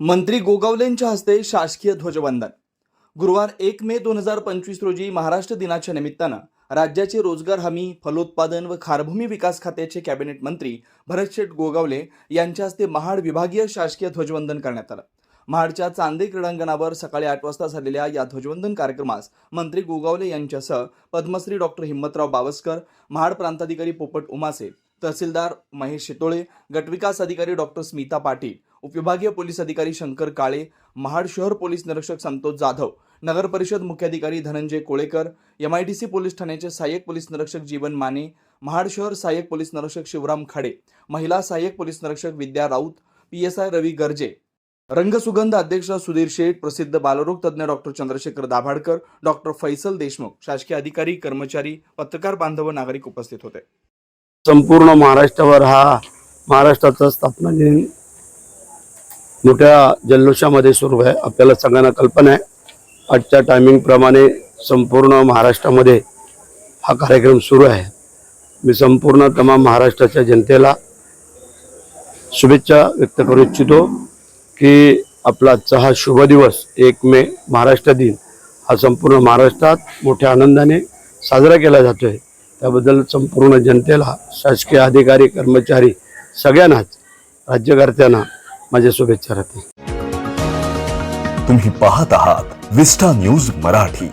मंत्री गोगावलेंच्या हस्ते शासकीय ध्वजवंदन. गुरुवार एक मे दोन हजार पंचवीस रोजी महाराष्ट्र दिनाच्या निमित्तानं राज्याचे रोजगार हमी फलोत्पादन व खारभूमी विकास खात्याचे कॅबिनेट मंत्री भरतशेठ गोगावले यांच्या हस्ते महाड विभागीय शासकीय ध्वजवंदन करण्यात आलं. महाडच्या चांदे क्रीडांगणावर सकाळी आठ वाजता झालेल्या या ध्वजवंदन कार्यक्रमास मंत्री गोगावले यांच्यासह पद्मश्री डॉक्टर हिम्मतराव बावस्कर महाड प्रांताधिकारी पोपट उमासे तहसीलदार महेश शितोळे गटविकास अधिकारी डॉक्टर स्मिता पाटील उपविभागीय पोलीस अधिकारी शंकर काळे महाड शहर पोलीस निरीक्षक संतोष जाधव नगर परिषद मुख्याधिकारी Dhananjay Kolekar M I D C police ठाण्याचे सहाय्यक पोलीस निरीक्षक जीवन माने महाड शहर सहाय्यक पोलीस निरीक्षक शिवराम खाडे महिला सहाय्यक पोलीस निरीक्षक Vidya Raut P S I Ravi Garje. Rangsugandh अध्यक्ष सुधीर शेठ प्रसिद्ध बालरोग तज्ज्ञ डॉक्टर चंद्रशेखर दाभाडकर डॉक्टर फैसल देशमुख शासकीय अधिकारी कर्मचारी पत्रकार बांधव नागरिक उपस्थित होते. संपूर्ण महाराष्ट्रावर हा महाराष्ट्राचा स्थापना दिन मोठ्या जल्लोषामध्ये सुरू आहे. आपल्याला सगळ्यांना कल्पना आहे. आजच्या टायमिंगप्रमाणे संपूर्ण महाराष्ट्रामध्ये हा कार्यक्रम सुरू आहे. मी संपूर्ण तमाम महाराष्ट्राच्या जनतेला शुभेच्छा व्यक्त करू इच्छितो की आपला आजचा हा शुभ दिवस एक मे महाराष्ट्र दिन हा संपूर्ण महाराष्ट्रात मोठ्या आनंदाने साजरा केला जातो आहे त्याबद्दल संपूर्ण जनतेला शासकीय अधिकारी कर्मचारी सगळ्यांनाच राज्यकर्त्यांना माझ्या शुभेच्छा राहतील. तुम्ही पाहत आहात विस्टा न्यूज मराठी.